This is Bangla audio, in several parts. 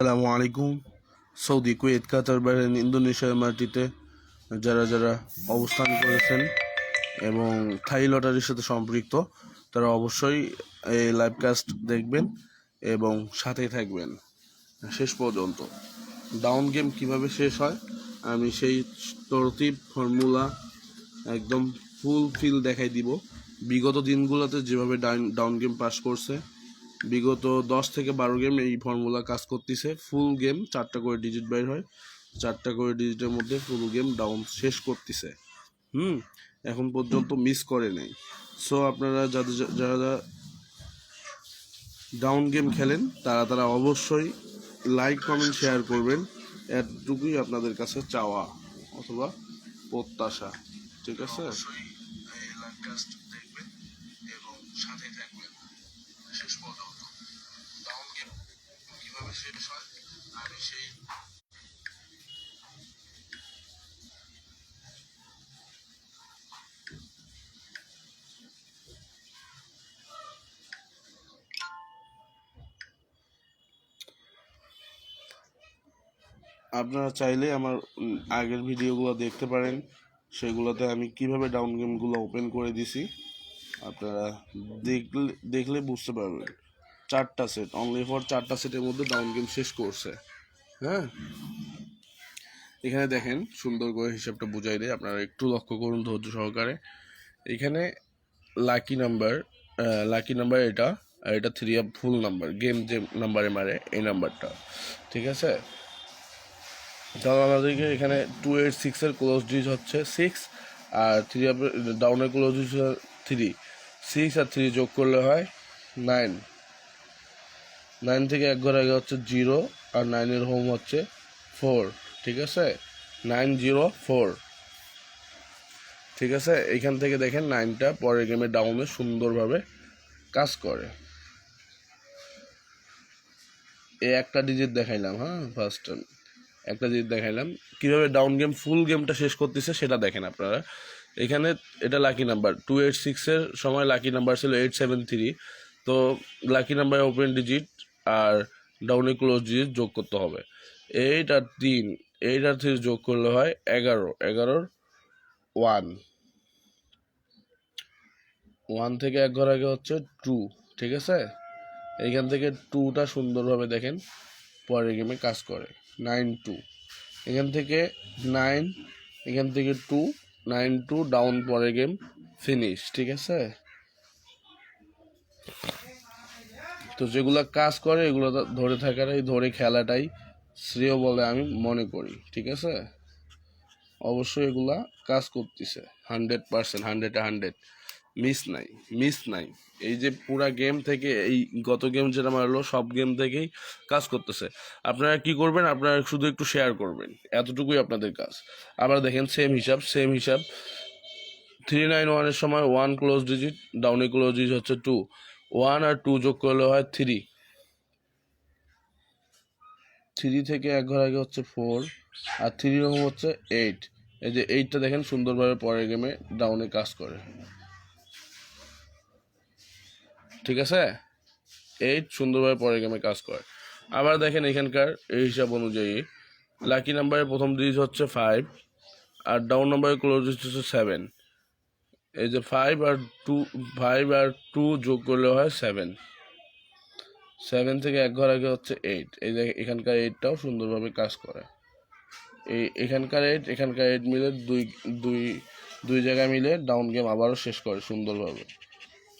আসসালামু আলাইকুম। সৌদি, কুয়েত, কাতার, বাহরাইন, ইন্দোনেশিয়ার মাটিতে যারা যারা অবস্থান করেছেন এবং থাই লটারির সাথে সম্পৃক্ত, তারা অবশ্যই এই লাইভ কাস্ট দেখবেন এবং সাথেই থাকবেন। শেষ পর্যন্ত। ডাউন গেম কীভাবে শেষ হয়? আমি সেই তরতিব ফর্মুলা একদম ফুল ফিল দেখাই দিব। বিগত দিনগুলোতে যেভাবে ডাউন গেম পাস করছে বিগত দশ থেকে বারো গেম এই ফর্মুলা কাজ করতেছে। ফুল গেম চারটা করে ডিজিট বাইর হয়। চারটা করে ডিজিটের মধ্যে ফুল গেম ডাউন শেষ করতেছে। হুম? এখন পর্যন্ত মিস করে নেই। সো আপনারা যাদের, যারা ডাউন গেম খেলেন, তারা তারা অবশ্যই লাইক কমেন্ট শেয়ার করবেন। এতটুকুই আপনাদের কাছে চাওয়া অথবা প্রত্যাশা। ঠিক আছে? এবং সাথে আপনারা চাইলে আমার আগের ভিডিওগুলো দেখতে পারেন। সেগুলোতে আমি কীভাবে ডাউন গেমগুলো ওপেন করে দিছি, আপনারা দেখলে দেখলে বুঝতে পারবেন। চারটা সেট অনলি ফর চারটা সেটের মধ্যে ডাউন গেম শেষ করছে। হ্যাঁ? এখানে দেখেন, সুন্দর করে হিসাবটা বুঝাই দেয় আপনারা একটু লক্ষ্য করুন ধৈর্য সহকারে। এখানে লাকি নাম্বার লাকি নাম্বার এটা, আর এটা three up full number game যে নাম্বারে মারে, এই নাম্বারটা ঠিক আছে? তাহলে আমাদেরকে এখানে টু এইট সিক্সের ক্লোজ ডিজ হচ্ছে সিক্স আর থ্রি ডাউনের ক্লোজ ডিজ থ্রি সিক্স আর থ্রি যোগ করলে হয় নাইন নাইন থেকে এক ঘর আগে হচ্ছে জিরো আর নাইনের হোম হচ্ছে ফোর ঠিক আছে? নাইন জিরো ফোর ঠিক আছে? এইখান থেকে দেখেন নাইনটা পরের গেমে ডাউনে সুন্দরভাবে কাজ করে। এই একটা ডিজিট দেখাইলাম হ্যাঁ ফার্স্ট একটা জিনিস দেখাইলাম। কীভাবে ডাউন গেম ফুল গেমটা শেষ করতেছে সেটা দেখেন আপনারা। এখানে এটা লাকি নাম্বার টু এইট সিক্সের সময় লাকি নাম্বার ছিল এইট সেভেন থ্রি তো লাকি নাম্বার ওপেন ডিজিট আর ডাউনে ক্লোজ ডিজিট যোগ করতে হবে। এইট আর তিন এইট আর থ্রি যোগ করলে হয় এগারো, এগারোর ওয়ান ওয়ান থেকে এক ঘর আগে হচ্ছে টু ঠিক আছে? এইখান থেকে টুটা সুন্দরভাবে দেখেন, পরের গেমে কাজ করে। Nine two. এখান থেকে নাইন, এখান থেকে টু, নাইন টু, ডাউন পরের গেম ফিনিশ, ঠিক আছে? তো যেগুলো কাজ করে, এগুলো ধরে থাকাটাই, ধরে খেলাটাই শ্রেয় বলে আমি মনে করি, ঠিক আছে? অবশ্যই এগুলা কাজ করতেছে, হান্ড্রেড পার্সেন্ট, হান্ড্রেডে হান্ড্রেড। মিস নাই মিস নাই। এই যে পুরা গেম থেকে, এই গত গেম যেটা মারলো, সব গেম থেকেই কাজ করতেছে। আপনারা কি করবেন? আপনারা শুধু একটু শেয়ার করবেন। এতটুকুই আপনাদের কাজ। আবার দেখেন সেম হিসাব সেম হিসাব। থ্রি নাইন ওয়ানের সময় ওয়ান ক্লোজ ডিজিট ডাউনে ক্লোজ ডিজিট হচ্ছে টু ওয়ান আর টু যোগ করলে হয় থ্রি থ্রি থেকে এক ঘর আগে হচ্ছে ফোর আর থ্রি রকম হচ্ছে এইট এই যে এইটটা দেখেন, সুন্দরভাবে পরের গেমে ডাউনে কাজ করে। ঠিক আছে? এইট সুন্দরভাবে পরের গেমে কাজ করে। আবার দেখেন এখানকার এই হিসাব অনুযায়ী লাকি নাম্বারের প্রথম ডিজিট হচ্ছে ফাইভ আর ডাউন নাম্বারের ক্লোজ হচ্ছে সেভেন এই যে ফাইভ আর টু ফাইভ আর টু যোগ করলে হয় সেভেন সেভেন থেকে এক ঘর আগে হচ্ছে এইট এই যে এখানকার এইটটাও সুন্দরভাবে কাজ করে। এই এখানকার এইট এখানকার এইট মিলে দুই দুই দুই জায়গায় মিলে ডাউন গেম আবারও শেষ করে সুন্দরভাবে।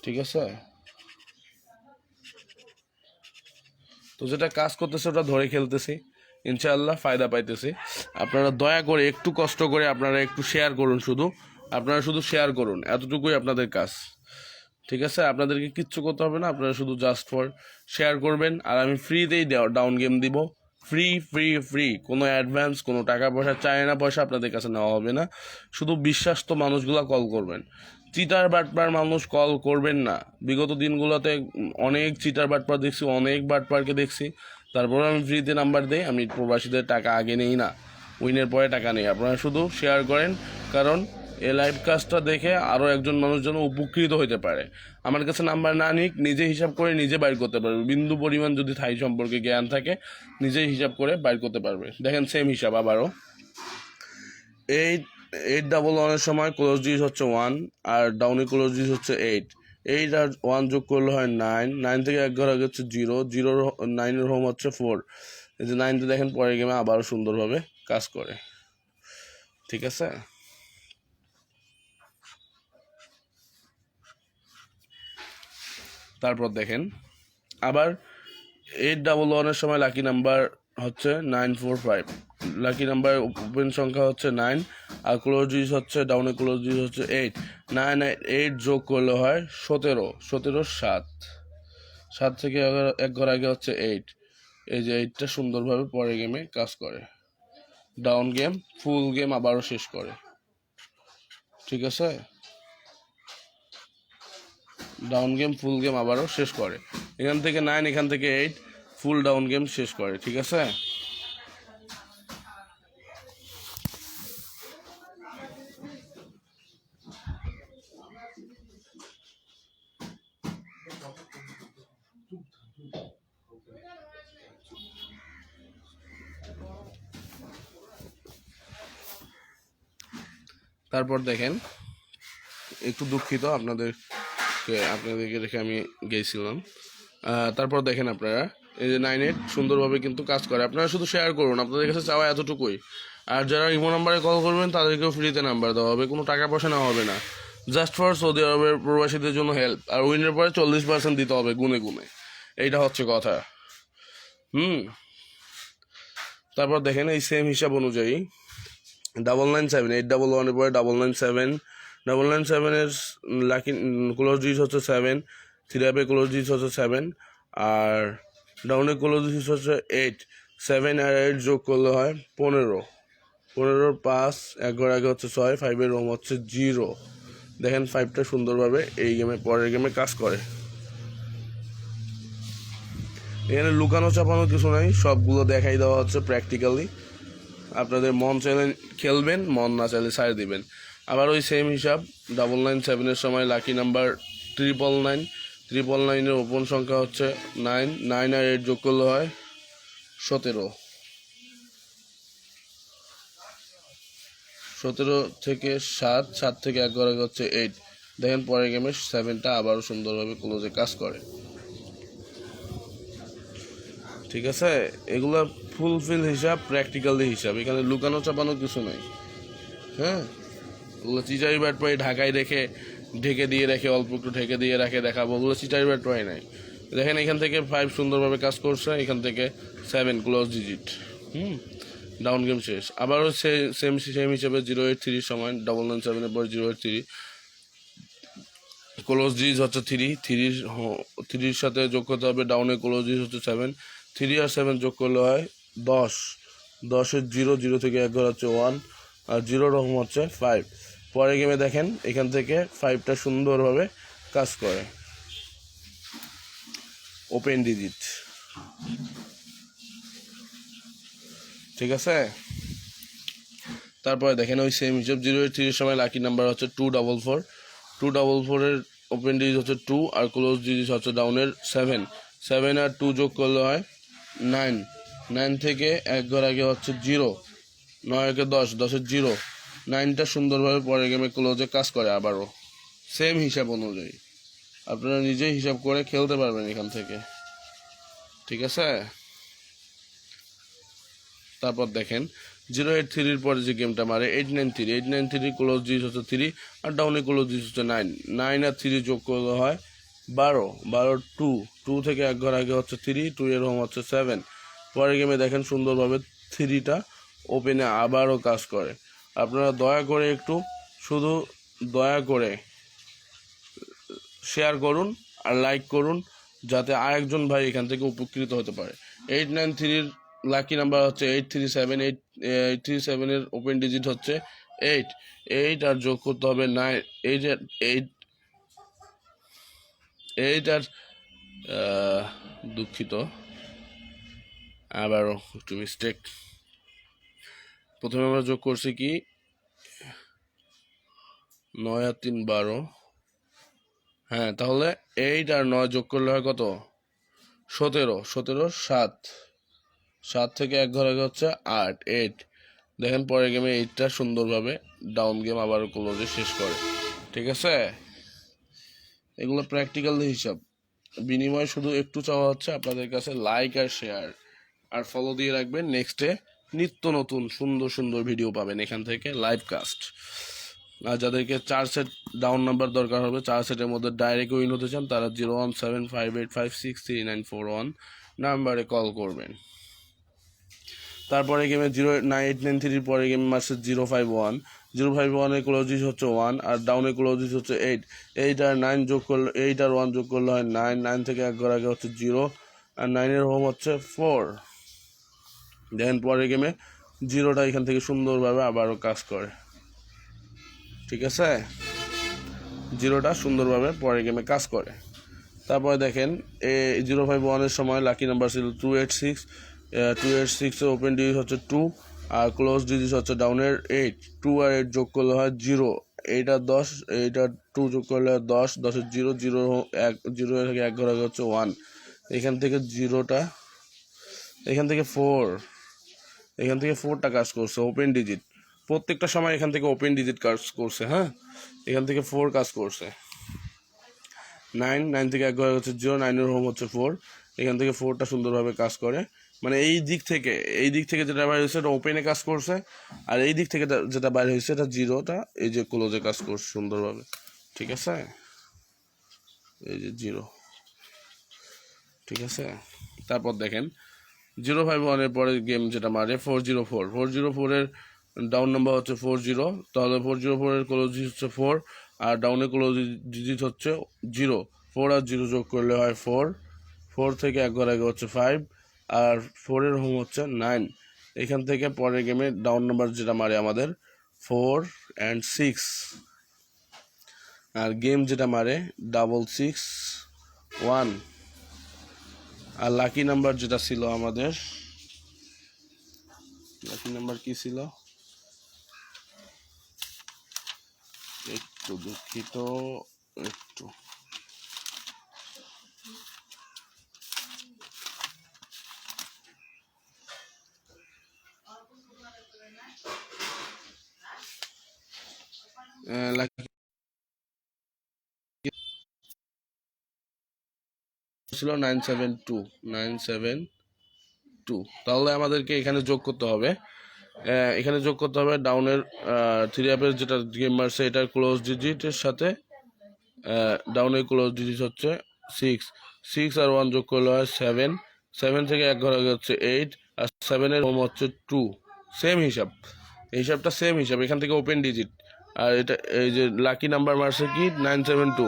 ঠিক আছে? তো যেটা কাজ করতেছে, ওটা ধরে খেলতেছি। ইনশাআল্লাহ ফায়দা পাইতেছি। আপনারা দয়া করে একটু কষ্ট করে আপনারা একটু শেয়ার করুন শুধু। আপনারা শুধু শেয়ার করুন, এতটুকুই আপনাদের কাজ। ঠিক আছে? আপনাদেরকে কিচ্ছু করতে হবে না, আপনারা শুধু জাস্ট ফর শেয়ার করবেন। আর আমি ফ্রিতেই ডাউন গেম দিব। ফ্রি ফ্রি ফ্রি কোনো অ্যাডভান্স কোনো টাকা পয়সা চায় না পয়সা আপনাদের কাছে নেওয়া হবে না। শুধু বিশ্বাস্ত মানুষগুলো কল করবেন। চিটার বাটপার মানুষ কল করবেন না। বিগত দিনগুলোতে অনেক চিটার বাটপার দেখছি, অনেক বাটপারকে দেখছি। তারপরে আমি ফ্রিতে নাম্বার দিই, আমি প্রবাসীদের টাকা আগে নেই না। উইনের পরে টাকা নেই। আপনারা শুধু শেয়ার করেন, কারণ এই লাইভ কাজটা দেখে আরও একজন মানুষ যেন উপকৃত হতে পারে। আমার কাছে নাম্বার না নিক, নিজে হিসাব করে নিজে বাইর করতে পারবে। বিন্দু পরিমাণ যদি থাই সম্পর্কে জ্ঞান থাকে নিজেই হিসাব করে বাইর করতে পারবে। দেখেন সেম হিসাব আবারও। এইট এইট ডাবল ওয়ানের সময় ক্লোজ ডিজ হচ্ছে ওয়ান আর ডাউনে ক্লোজ ডিজ হচ্ছে এইট এইট আর ওয়ান যোগ করলে হয় নাইন নাইন থেকে এক ঘর আগে হচ্ছে জিরো জিরোর নাইনের হোম হচ্ছে ফোর এই যে নাইনতে দেখেন পরের গেমে আবারও সুন্দরভাবে কাজ করে। ঠিক আছে? তারপর দেখেন, আবার এইট ডাবল ওয়ানের সময় লাকি নাম্বার হচ্ছে nine four five lucky number open সংখ্যা হচ্ছে নাইন আর ক্লোজিস হচ্ছে ডাউনে ক্লোজিস হচ্ছে এইট নাইন এইট যোগ করলে হয় সতেরো সতেরো সাত। সাত থেকে এক ঘর আগে হচ্ছে এইট এই যে এইটটা সুন্দরভাবে পরে গেমে কাজ করে। ডাউন গেম ফুল গেম আবারও শেষ করে। ঠিক আছে? ডাউন গেম ফুল গেম আবারও শেষ করে। এখান থেকে নাইন এখান থেকে এইট ফুল ডাউন গেম শেষ করে। ঠিক আছে? তারপর দেখেন, একটু দুঃখিত আপনাদের আপনাদেরকে রেখে আমি গেছিলাম। তারপর দেখেন আপনারা, এই যে নাইন এইট সুন্দরভাবে কিন্তু কাজ করে। আপনারা শুধু শেয়ার করুন, আপনাদের কাছে চাওয়া এতটুকুই। আর যারা ইমো নাম্বারে কল করবেন, তাদেরকেও ফ্রিতে নাম্বার দেওয়া হবে, কোনো টাকা পয়সা নেওয়া হবে না। জাস্ট ফর সৌদি আরবের প্রবাসীদের জন্য হেল্প আর উইনের পরে চল্লিশ পার্সেন্ট দিতে হবে গুনে গুনে। এইটা হচ্ছে কথা। হুম। তারপর দেখেন এই সেম হিসাব অনুযায়ী double nine seven eight double ওয়ানের পরে double nine seven double nine সেভেনের লাকি ক্লোজ ডিজ হচ্ছে সেভেন থ্রি অ্যাপে ক্লোজ ডিজ হচ্ছে সেভেন আর ডাউনে ক্লোজ ডিজ হচ্ছে এইট সেভেন আর এইট যোগ করলে হয় পনেরো, পনেরোর পাঁচ, এক ঘর আগে হচ্ছে ছয় ফাইভের রোম হচ্ছে জিরো দেখেন ফাইভটা সুন্দরভাবে এই গেমে পরের গেমে কাজ করে। এখানে লুকানো চাপানো কিছু নাই, সবগুলো দেখাই দেওয়া হচ্ছে প্র্যাকটিক্যালি আপনাদের মন চাইলে খেলবেন, মন না চাইলে ছাড় দিবেন। আবার ওই সেম হিসাব ডাবল নাইন সেভেনের সময় lucky number triple nine triple নাইনের ওপেন সংখ্যা হচ্ছে নাইন নাইন আর এইট যোগ করলে হয় সতেরো। সতেরো থেকে সাত সাত থেকে এক ঘরে হচ্ছে এইট দেখেন পরের গেমে সেভেনটা আবারও সুন্দরভাবে ক্লোজে কাজ করে। ঠিক আছে? এগুলো ফুলফিল হিসাব প্র্যাকটিক্যালি হিসাব। এখানে লুকানো চাপানো কিছু নাই। হ্যাঁ? ওগুলো চিটারি ব্যাট পাই ঢাকায় রেখে ঢেকে দিয়ে রেখে, অল্প একটু ঢেকে দিয়ে রাখে দেখাবো। ওগুলো চিটারি ব্যাট পাই নাই। দেখেন এখান থেকে ফাইভ সুন্দরভাবে কাজ করছে। এখান থেকে সেভেন ক্লোজ ডিজিট হুম? ডাউন গেম শেষ। আবারও সে সেম সেম হিসেবে জিরো এইট থ্রির সময় ডবল নাইন সেভেনের পর zero eight three close digit হচ্ছে থ্রি থ্রির থ্রির সাথে যোগ করতে হবে। ডাউনে ক্লোজ ডিজ হচ্ছে সেভেন থ্রি আর সেভেন যোগ করলে হয় দশ। দশের জিরো জিরো থেকে এক ঘর হচ্ছে ওয়ান আর জিরো রকম হচ্ছে ফাইভ পরে গেমে দেখেন, এখান থেকে ফাইভটা সুন্দরভাবে কাজ করে। ওপেন ডিজিট ঠিক আছে? তারপরে দেখেন ওই সেম হিসাব, জিরো এইট থ্রির সময় লাকি নাম্বার হচ্ছে two double four two double ফোরের ওপেন ডিজিট হচ্ছে টু আর ক্লোজ ডিজিট হচ্ছে ডাউনের সেভেন সেভেন আর টু যোগ করলে হয় নাইন নাইন থেকে এক ঘর আগে হচ্ছে জিরো, নয় একে দশ, দশের জিরো। নাইনটা সুন্দরভাবে পরের গেমে ক্লোজে কাজ করে আবারও। সেম হিসাব অনুযায়ী। আপনারা নিজেই হিসাব করে খেলতে পারবেন এখান থেকে। ঠিক আছে? তারপর দেখেন, জিরো এইট থ্রির পরে যে গেমটা মারে eight nine three eight nine three close digit হচ্ছে থ্রি আর ডাউনে ক্লোজ ডিস হচ্ছে নাইন নাইন আর থ্রি যোগ করলে হয় বারো। বারো টু টু থেকে এক ঘর আগে হচ্ছে থ্রি টু এর হোম হচ্ছে সেভেন পরের গেমে দেখেন সুন্দরভাবে থ্রিটা ওপেনে আবারও কাজ করে। আপনারা দয়া করে একটু শুধু দয়া করে শেয়ার করুন আর লাইক করুন, যাতে আরেকজন ভাই এখান থেকে উপকৃত হতে পারে। এইট নাইন থ্রির লাকি নাম্বার হচ্ছে eight three seven eight eight three সেভেনের ওপেন ডিজিট হচ্ছে এইট এইট আর যোগ করতে হবে নাইন এইট এইট এইট আর দুঃখিত। আবারও একটু মিস্টেক প্রথমে আমরা যোগ করছি কি? নয় আর তিন বারো। হ্যাঁ তাহলে এইট আর নয় যোগ করলে হয় কত? সতেরো। সতেরো, সাত। সাত থেকে এক ঘরে হচ্ছে আট। এইট। দেখেন পরের গেমে এইটটা সুন্দরভাবে ডাউন গেম আবার ক্লোজে শেষ করে। ঠিক আছে? এগুলো প্র্যাকটিক্যাল হিসাব। বিনিময়ে শুধু একটু চাওয়া হচ্ছে আপনাদের কাছে লাইক আর শেয়ার আর ফলো দিয়ে রাখবেন নেক্সটে নিত্য নতুন, সুন্দর সুন্দর ভিডিও পাবেন এখান থেকে লাইভ কাস্ট আর যাদেরকে চার সেট ডাউন নাম্বার দরকার হবে, চার সেটের মধ্যে ডাইরেক্ট উইন হতে চান, তারা zero one seven five eight five six three nine four one নাম্বারে কল করবেন। তারপরে গেমে জিরো নাইন এইট নাইন থ্রির পরে গেমে মাসে zero five one zero five ওয়ানের ক্লোজিস হচ্ছে ওয়ান আর ডাউনের ক্লোজিস হচ্ছে এইট এইট আর নাইন যোগ করলে এইট আর ওয়ান যোগ করলে হয় নাইন নাইন থেকে এক ঘর আগে হচ্ছে জিরো আর নাইনের হোম হচ্ছে ফোর দেন পরের গেমে জিরোটা এখান থেকে সুন্দরভাবে আবারও কাজ করে। ঠিক আছে? জিরোটা সুন্দরভাবে পরের গেমে কাজ করে। তারপরে দেখেন, এ জিরো ফাইভ ওয়ানের সময় লাকি নাম্বার ছিল two eight six two eight সিক্সের ওপেন ডিজিট হচ্ছে টু আর ক্লোজ ডিজিট হচ্ছে ডাউনের এইট টু আর এইট যোগ করলে হয় জিরো এইটা দশ, এইটা টু যোগ করলে দশ। দশের জিরো জিরো এক জিরো থেকে এক ঘর হচ্ছে ওয়ান এখান থেকে জিরোটা এখান থেকে ফোর এখান থেকে ফোরটা কাজ করছে ওপেন ডিজিট প্রত্যেকটা সময় এখান থেকে ওপেন ডিজিট কাজ করছে হ্যাঁ? এখান থেকে ফোর কাজ করছে। নাইন নাইন থেকে এক ঘরে হচ্ছে জিরো নাইনের হোম হচ্ছে ফোর এখান থেকে ফোরটা সুন্দরভাবে কাজ করে। মানে এই দিক থেকে, এই দিক থেকে যেটা বাইরে হয়েছে, এটা ওপেনে কাজ করছে। আর এই দিক থেকে যেটা- বাইরে হয়েছে, এটা জিরোটা এই যে ক্লোজে কাজ করছে সুন্দরভাবে। ঠিক আছে? এই যে জিরো ঠিক আছে? তারপর দেখেন জিরো ফাইভ ওয়ানের পরে গেম যেটা মারে, four zero four. Four zero ফোরের ডাউন নাম্বার হচ্ছে ফোর জিরো। তাহলে ফোর জিরো ফোরের ক্লোজ হচ্ছে ফোর আর ডাউনের ক্লোজ ডিজিট হচ্ছে জিরো ফোর আর জিরো যোগ করলে হয় ফোর ফোর থেকে এক ঘর আগে হচ্ছে ফাইভ আর ফোরের হোম হচ্ছে নাইন এখান থেকে পরের গেমে ডাউন নাম্বার যেটা মারে আমাদের ফোর অ্যান্ড সিক্স আর গেম যেটা মারে ডাবল সিক্স ওয়ান আর লাকি নাম্বার যেটা ছিল আমাদের লাকি নাম্বার কি ছিল? একটু দুঃখিত একটু। লাকি ছিল nine seven two nine seven two তাহলে আমাদেরকে এখানে যোগ করতে হবে। এখানে যোগ করতে হবে ডাউনের থ্রি অ্যাপের যেটা গেম মারছে এটার ক্লোজ ডিজিটের সাথে ডাউনের ক্লোজ ডিজিট হচ্ছে সিক্স সিক্স আর ওয়ান যোগ করলে হয় সেভেন সেভেন থেকে এক ঘর আগে হচ্ছে এইট আর সেভেনের হোম হচ্ছে টু সেম হিসাব। হিসাবটা সেম হিসাব। এখান থেকে ওপেন ডিজিট আর এটা, এই যে লাকি নাম্বার মারছে কি? Nine seven two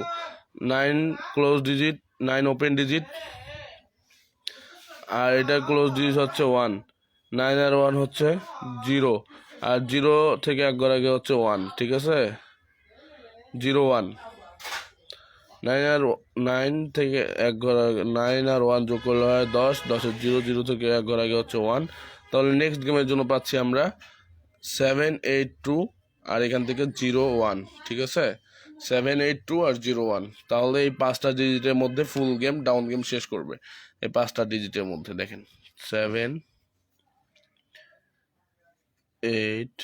nine close digit nine open digit আর এটা ক্লোজ ডিজিট হচ্ছে ওয়ান নাইন আর ওয়ান হচ্ছে জিরো আর জিরো থেকে এক ঘর আগে হচ্ছে ওয়ান ঠিক আছে? জিরো ওয়ান নাইন আর নাইন থেকে এক ঘর আগে নাইন আর ওয়ান যোগ করলে হয় দশ দশের জিরো জিরো থেকে এক ঘর আগে হচ্ছে ওয়ান তাহলে নেক্সট গেমের জন্য পাচ্ছি আমরা সেভেন এইট টু আর এখান থেকে জিরো ওয়ান ঠিক আছে? সেভেন এইট টু আর জিরো ওয়ান তাহলে এই পাঁচটা ডিজিটের মধ্যে ফুল গেম ডাউন গেম শেষ করবে। এই পাঁচটা ডিজিটের মধ্যে, দেখেন। Seven eight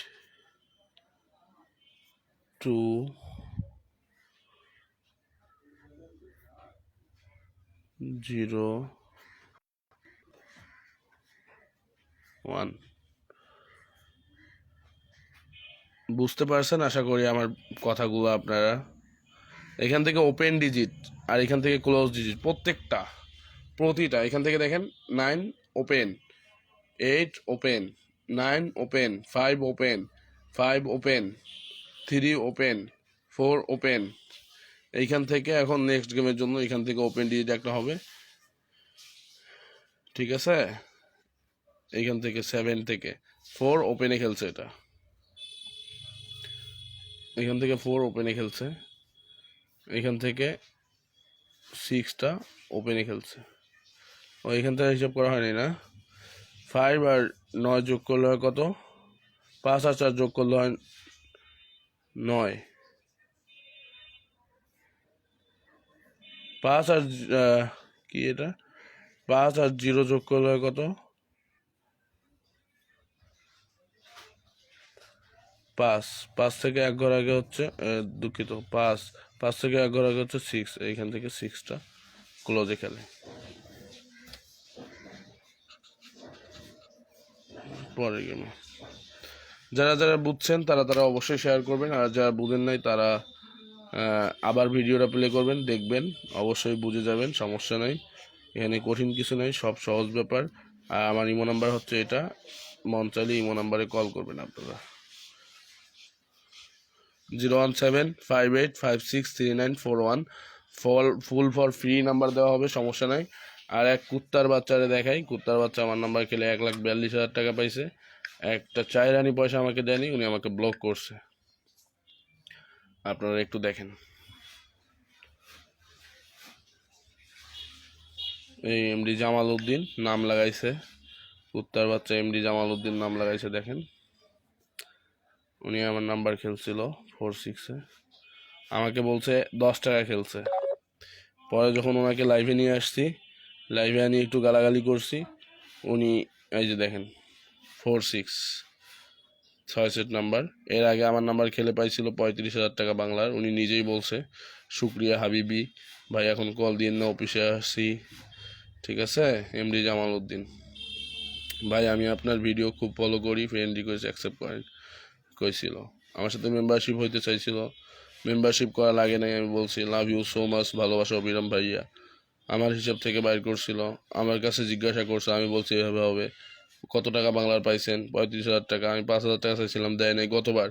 two zero one বুঝতে পারছেন? আশা করি আমার কথাগুলো আপনারা। এখান থেকে ওপেন ডিজিট আর এখান থেকে ক্লোজ ডিজিট প্রত্যেকটা, প্রতিটা, এখান থেকে দেখেন nine open eight open nine open five open five open three open four open এইখান থেকে এখন নেক্সট গেমের জন্য এখান থেকে ওপেন ডিজিট একটা হবে। ঠিক আছে? এইখান থেকে সেভেন থেকে। ফোর ওপেনে খেলছে এটা। এখান থেকে ফোর ওপেনে খেলছে। এখান থেকে সিক্সটা ওপেনে খেলছে। ও, এখান থেকে হিসাব করা হয়নি না। ফাইভ আর নয় যোগ করলে হয় কত? পাঁচ আর চার যোগ করলে হয় নয়। পাঁচ আর কি এটা? পাঁচ আর জিরো যোগ করলে হয় কত? পাঁচ পাঁচ থেকে এক ঘর আগে হচ্ছে দুঃখিত, পাঁচ পাঁচ থেকে এক ঘর আগে হচ্ছে সিক্স এইখান থেকে সিক্সটা ক্লোজে খেলে। পরের গেমে যারা যারা বুঝছেন, তারা তারা অবশ্যই শেয়ার করবেন, আর যারা বুঝেন নাই, তারা আবার ভিডিওটা প্লে করবেন, দেখবেন, অবশ্যই বুঝে যাবেন, সমস্যা নাই। এখানে কঠিন কিছু নেই, সব সহজ ব্যাপার। আর আমার ইমো নাম্বার হচ্ছে এটা মন চাইলে ইমো নাম্বারে কল করবেন আপনারা। Zero one seven five eight five six three nine four one. Full, full for free number দেওয়া হবে, সমস্যা নাই। আর এক কুত্তার বাচ্চারে দেখাই। কুত্তার বাচ্চা আমার নাম্বার খেলে এক লাখ বিয়াল্লিশ হাজার টাকা পাইছে। একটা চাই রানি পয়সা আমাকে দেয়নি, উনি আমাকে ব্লক করছে। আপনারা একটু দেখেন। এই এমডি জামাল উদ্দিন নাম লাগাইছে। কুত্তার বাচ্চা এমডি জামাল উদ্দিন নাম লাগাইছে, দেখেন। উনি আমার নাম্বার খেলছিল। ফোর সিক্সে আমাকে বলছে দশ টাকা খেলছে। পরে যখন ওনাকে লাইভে নিয়ে আসছি লাইভে আনি একটু গালাগালি করছি, উনি, এই যে দেখেন ফোর সিক্স ছয় সেট নাম্বার এর আগে আমার নাম্বার খেলে পাইছিল পঁয়ত্রিশ হাজার টাকা বাংলার। উনি নিজেই বলছে, শুক্রিয়া হাবিবি, ভাই, এখন কল দিয়ে না অফিসে আসছি। ঠিক আছে? এমডি জামাল উদ্দিন। ভাই, আমি আপনার ভিডিও খুব ফলো করি ফ্রেন্ড রিকোয়েস্ট অ্যাকসেপ্ট করেন কইছিল। আমার সাথে মেম্বারশিপ হইতে চাইছিল। মেম্বারশিপ করা লাগে নাই, আমি বলছি লাভ ইউ সো মাচ ভালোবাসা অবিরাম ভাইয়া। আমার হিসাব থেকে বাইর করছিল, আমার কাছে জিজ্ঞাসা করছে, আমি বলছি, এভাবে হবে। কত টাকা বাংলার পাইছেন? পঁয়ত্রিশ হাজার টাকা। আমি পাঁচ হাজার টাকা চাইছিলাম, দেয় নাই গতবার।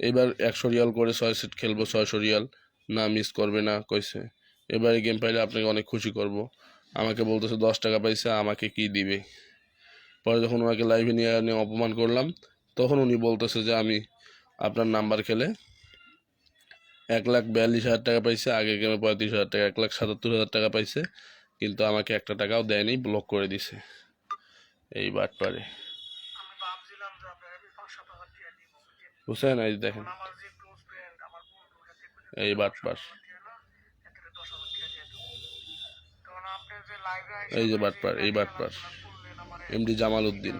এবার একশো রিয়াল করে ছয় সেট খেলব, ছয়শো রিয়াল। না মিস করবে না, কইছে। এবারে গেম পাইলে আপনাকে অনেক খুশি করব। আমাকে বলতেছে, দশ টাকা পাইছে, আমাকে কি দিবে? পরে যখন ওনাকে লাইভে নিয়ে নিয়ে অপমান করলাম, তখন উনি বলতেছে যে, আমি আপনার নাম্বার খেলে এক লাখ বিয়াল্লিশ হাজার টাকা পাইছে আগে গেমে পঁয়ত্রিশ হাজার টাকা এক লাখ সাতাত্তর হাজার টাকা পাইছে কিন্তু আমাকে একটা টাকাও দেয়নি ব্লক করে দিছে এই বাটপারে। বুঝছেন এই যে দেখেন। এই বাটপার। এই যে বাটপার এই বাটপার। এমডি জামাল উদ্দিন।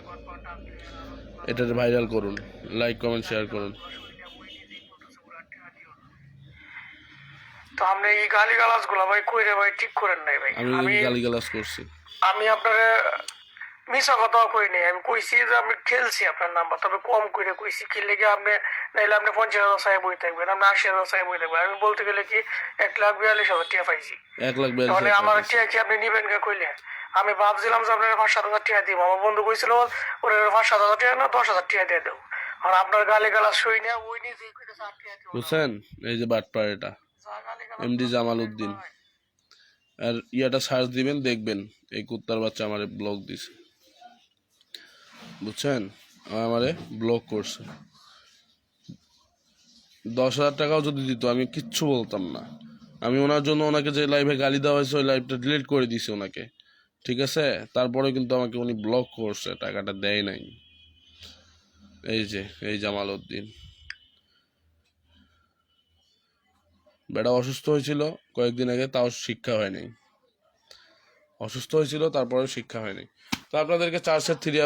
এটাতে ভাইরাল করুন লাইক কমেন্ট শেয়ার করুন। তো আপনি এই গালি গুলা ভাই কইরে ভাই? ঠিক করেন নাই ভাই। আমি গালিগালাজ করছি। আমি আপনারে মিশা কথাও কই নাই। আমি কইছি যে আমি খেলছি আপনার নাম্বার তবে কম কইছি। কি লেগে আপনি নাইলে আপনি পঞ্চাশ হাজার সাহেব থাকবেন আপনি আশি হাজার সাহেব থাকবেন। আমি বলতে গেলে কি এক লাখ বিয়াল্লিশ হাজার টাকা পাইছি। এক লাখ বিয়াল্লিশ আমার টিয়া কি আপনি নিবেন কে কইলে? আমি ভাবছিলাম যে আপনার পাঁচ সাত হাজার টাকা দিব। আমার বন্ধু কইছিল ওরে পাঁচ সাত হাজার টাকা না দশ হাজার টাকা দিয়ে দেবো আর আপনার গালি গালা শুই না ওই নিজেই কইতেছে আট টাকা দিও না। বুঝছেন এই যে বাটপার এটা এমডি জামাল উদ্দিন। আর ইয়াটা সার্চ দিবেন দেখবেন এই কুত্তার বাচ্চা আমারে ব্লক দিছে। বুঝছেন? আমারে ব্লক করছে। দশ হাজার টাকাও যদি দিত আমি কিচ্ছু বলতাম না। আমি ওনার জন্য ওনাকে যে লাইভে গালি দেওয়া হয়েছে ওই লাইভটা ডিলিট করে দিছি ওনাকে। ঠিক আছে? তারপরে কিন্তু আমাকে উনি ব্লক করছে, টাকাটা দেয় নাই। এই যে, এই জামাল উদ্দিন। বেটা অসুস্থ হয়েছিল, কয়েকদিন আগে, তাও শিক্ষা হয়নি। অসুস্থ হয়েছিল তারপরে শিক্ষা হয়নি। তো আপনাদেরকে চার সেট থ্রি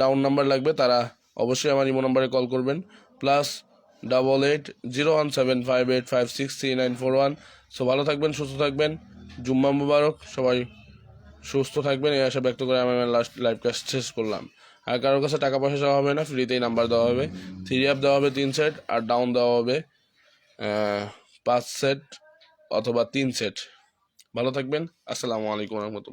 ডাউন নাম্বার লাগবে, তারা অবশ্যই আমার ইমো নাম্বারে কল করবেন। Plus double eight zero one seven five eight five six three nine four one so ভালো থাকবেন, সুস্থ থাকবেন। জুম্মা মুবারক, সবাই সুস্থ থাকবেন, এই আশা ব্যক্ত করে আমি আমার লাস্ট লাইভটা শেষ করলাম। আর কারোর কাছে টাকা পয়সা চাওয়া হবে না ফ্রিতেই নাম্বার দেওয়া হবে। থ্রি আপ দেওয়া হবে তিন সেট আর ডাউন দেওয়া হবে পাঁচ সেট অথবা তিন সেট ভালো থাকবেন, আসসালামু আলাইকুম রহমতুল্লাহ।